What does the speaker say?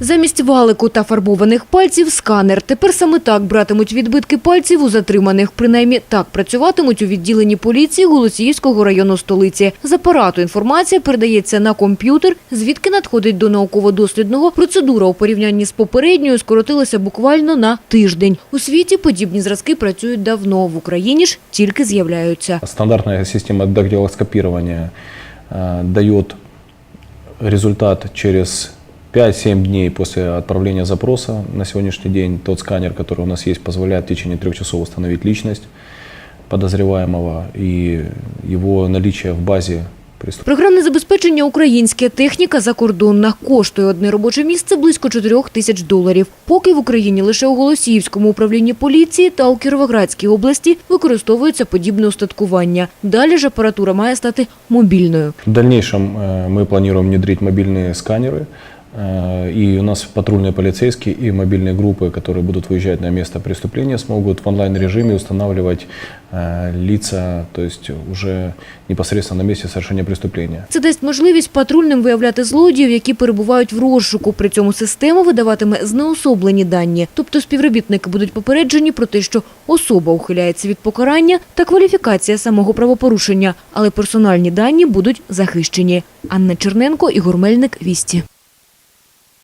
Замість валику та фарбованих пальців – сканер. Тепер саме так братимуть відбитки пальців у затриманих. Принаймні так працюватимуть у відділенні поліції Голосіївського району столиці. З апарату інформація передається на комп'ютер, звідки надходить до науково-дослідного. Процедура у порівнянні з попередньою скоротилася буквально на тиждень. У світі подібні зразки працюють давно, в Україні ж тільки з'являються. Стандартная система дактилоскопирования э, дает результат через 5-7 дней после отправления запроса. На сегодняшний день тот сканер, который у нас есть, позволяет в течение трех часов установить личность подозреваемого и его наличие в базе преступления. Програмне забезпечення українське, техніка закордонна. Коштує одне робоче місце близько 4 тисяч доларів. Поки в Україні лише у Голосіївському управлінні поліції та у Кіровоградській області використовується подібне устаткування. Далі ж апаратура має стати мобільною. В дальнейшем э, мы планируем внедрить мобильные сканеры. э, И у нас патрульные полицейские и мобильные группы, которые будут выезжать на место преступления, смогут в онлайн-режиме устанавливать э, лица, то есть уже непосредственно на месте совершения преступления. Це дасть можливість патрульним виявляти злодіїв, які перебувають в розшуку. При цьому система видаватиме знеособлені дані. Тобто співробітники будуть попереджені про те, що особа ухиляється від покарання та кваліфікація самого правопорушення, але персональні дані будуть захищені. Анна Черненко, Ігор Мельник, Вісті.